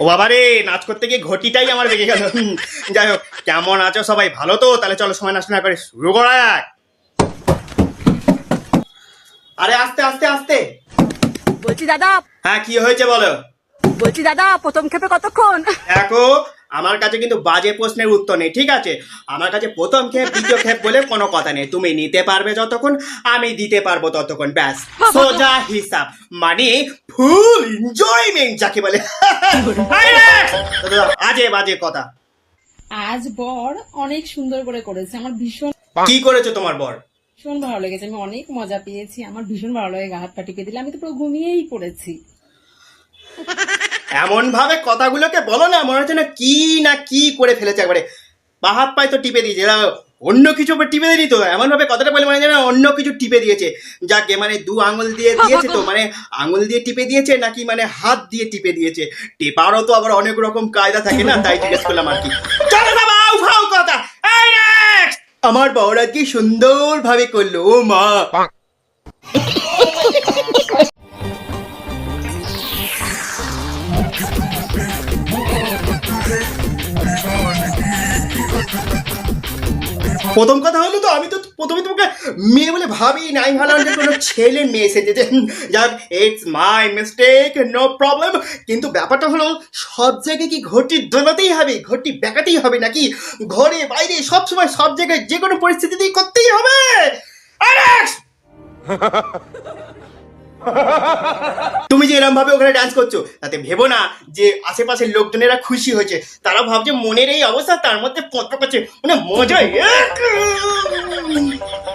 ও বাবা রে নাচ করতে গিয়ে ঘটিটাই আমার বেগে গেল। যাই হোক, কেমন আছো সবাই? ভালো তো? তাহলে চলো সময় নষ্ট না করে শুরু করা যাক। আরে, আস্তে আস্তে আস্তে। বলছি দাদা। হ্যাঁ কি হয়েছে বলো? বলছি দাদা প্রথম ক্ষেপে কতক্ষণ? দেখো আমার কাছে কিন্তু বাজে প্রশ্নের উত্তর নেই ঠিক আছে? আমার কাছে প্রথম ক্ষেপ দ্বিতীয় ক্ষেপ বলে কোনো কথা নেই। তুমি নিতে পারবে যতক্ষণ আমি দিতে পারব ততক্ষণ ব্যাস। সোজা হিসাব মানে ফুল এনজয়মেন্ট যাকে বলে। আজে বাজে কথা। আজ বর অনেক সুন্দর করে করেছে আমার ভীষণ কি করেছ তোমার বর? ভীষণ ভালো লেগেছে। আমি অনেক মজা পেয়েছি। আমার ভীষণ ভালো লাগে গা হাত পা টিপে দিলে। আমি তো পুরো ঘুমিয়েই পড়েছি। এমন ভাবে কথাগুলোকে বলো না মনে হচ্ছে না কি না কি করে ফেলেছে একবারে। পা হাত পায়ে তো টিপে দিয়েছে। এরা অন্য কিছু টিপে দেয়নি তো? এমন ভাবে কথাটা বলে মানে যেন অন্য কিছু টিপে দিয়েছে। যাকে মানে দু আঙুল দিয়ে দিয়েছে তো মানে আঙুল দিয়ে টিপে দিয়েছে নাকি মানে হাত দিয়ে টিপে দিয়েছে? টেপারও তো আবার অনেক রকম কায়দা থাকে না তাই জিজ্ঞেস করলাম আর কি। চলো না বাউ ফাউ কথা এই next! আমার বাবারা কি সুন্দর ভাবে করল ও মা। প্রথম কথা হলো তো আমি তো প্রথমে তোমাকে মেয়ে বলে ভাবি নাই ভালো যে কোনো ছেলে মেয়ে এসেছে যাক it's my mistake no problem কিন্তু ব্যাপারটা হলো, সব জায়গায় কি ঘটি দোলাতেই হবে? ঘটি বেকাতেই হবে নাকি? ঘরে, বাইরে সব সময় সব জায়গায় যে কোনো পরিস্থিতিতেই করতেই হবে। আরেক্স! তুমি যে এরম ভাবে ওখানে ডান্স করছ তাতে ভেবো না যে আশেপাশের লোকজনেরা খুশি হয়েছে। তারা ভাবছে মনের এই অবস্থা তার মধ্যে পত্র করছে। মানে মজা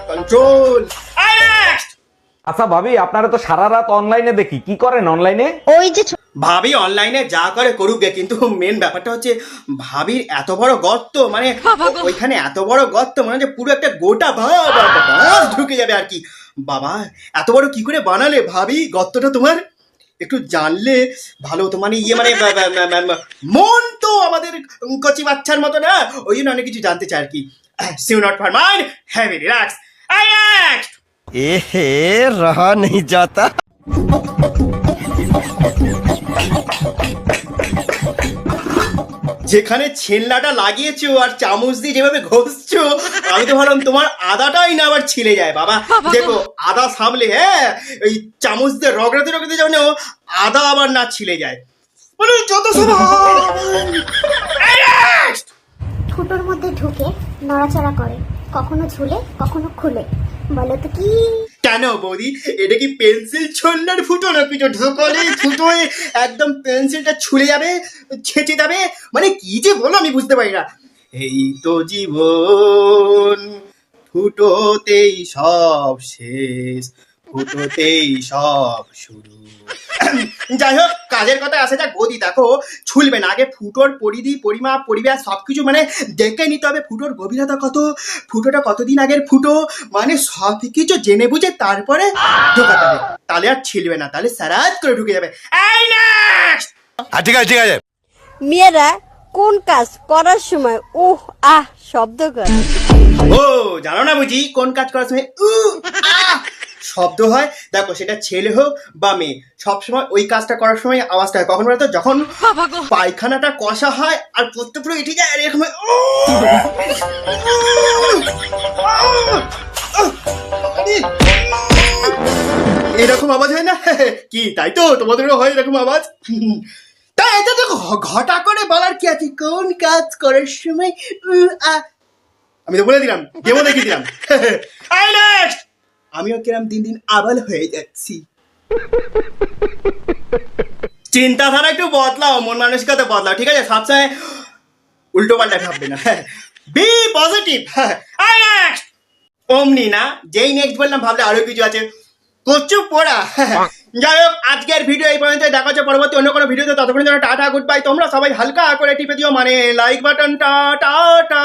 কন্ট্রোল আচ্ছা ভাবি আপনারা তো সারা রাত অনলাইনে দেখি। কি করেন অনলাইনে ওই যে ভাবি অনলাইনে যা করে করুক গে, কিন্তু মেন ব্যাপারটা হচ্ছে ভাবির এত বড় গর্ত মানে ওইখানে এত বড় গর্ত মানে হচ্ছে পুরো একটা গোটা ভাব ঢুকে যাবে আর কি। বাবা, এত বড় কি করে বানালে ভাবি? গর্তটা তোমার? একটু জানলে ভালো হতো। মানে ইয়ে মানে মন তো আমাদের কচি বাচ্চার মতো না। ওই জন্য অনেক কিছু জানতে চাই আর কি। See you not for mind heavy relax I act এ হে, রহা নেই যাতা। যেখানে ছেল্লাটা লাগিয়েছো আর চামচ দিয়ে যেভাবে ঘষছো আমি তো ভাবলাম তোমার আদাটাই না আবার ছিলে যায় বাবা দেখো আদা সামলে হ্যাঁ ওই চামচ দিয়ে রগড়াতে রগড়াতে যেন আদা আবার না ছিলে যায় মানে যত সময় ফুটোর মধ্যে ঢুকে নড়াচড়া করে কখনো ঝুলে কখনো খুলে বলো তো কি কেন বৌদি, এটা কি পেন্সিল ছন্নার ফুটো না কিছু ঢোকলে ফুটোয় একদম পেন্সিলটা ছুলে যাবে, ছেঁচে যাবে মানে কি যে বলো আমি বুঝতে পারি না। এই তো জীবন, ফুটোতেই সব শেষ, ফুটোতেই সব শুরু। যাই হোক কাজের কথা আসে যা বৌদি দেখো ছুলবে না। আগে ফুটোর পরিধি পরিমাপ পরিবেশ সবকিছু মানে দেখে নিতে হবে ফুটোর গভীরতা কত। ফুটোটা কতদিন আগের ফুটো? মানে সব কিছু জেনে বুঝে তারপরে ঢোকাতে হবে। তাহলে আর ছিলবে না তাহলে সারাজ করে ঢুকে যাবে। এই! ঠিক আছে ঠিক আছে। মেয়েরা কোন কাজ করার সময় উহ আহ শব্দ করে? ও জানো না বুঝি কোন কাজ করার সময় উ আহ শব্দ হয়। দেখো সেটা ছেলে হোক বা মেয়ে সবসময় ওই কাজটা করার সময় আওয়াজটা হয় কখন বলতো যখন পায়খানাটা কষা হয় আর প্রত্যেক পুরো এটি যায় আর এরকম এরকম আওয়াজ হয় না? কি তাই তো? তোমাদেরও হয় এরকম আওয়াজ? তাই এটা তো ঘটা করে বলার কি আছে? কোন কাজ করার সময় আমি তো বলে দিলাম গেমও দেখিয়ে দিলাম। আই নেক্সট আমিও কিরম দিন দিন আবাল হয়ে যাচ্ছি। চিন্তাধারা একটু বদলাও, মন মানসিকতা বদলাও, ঠিক আছে? সবসময় উল্টো পাল্টা ভাববে না। বি পজিটিভ আই নেক্সট অমনি না, যেই নেক্সট বললাম, ভাবলে আরও কিছু আছে। প্রচুর পড়া। যাই হোক, আজকের ভিডিও এই পর্যন্ত দেখা হচ্ছে পরবর্তী অন্য কোনো ভিডিওতে ততক্ষণ যেন টাটা গুড বাই তোমরা সবাই হালকা করে টিপে দিও। মানে লাইক বাটনটা টাটা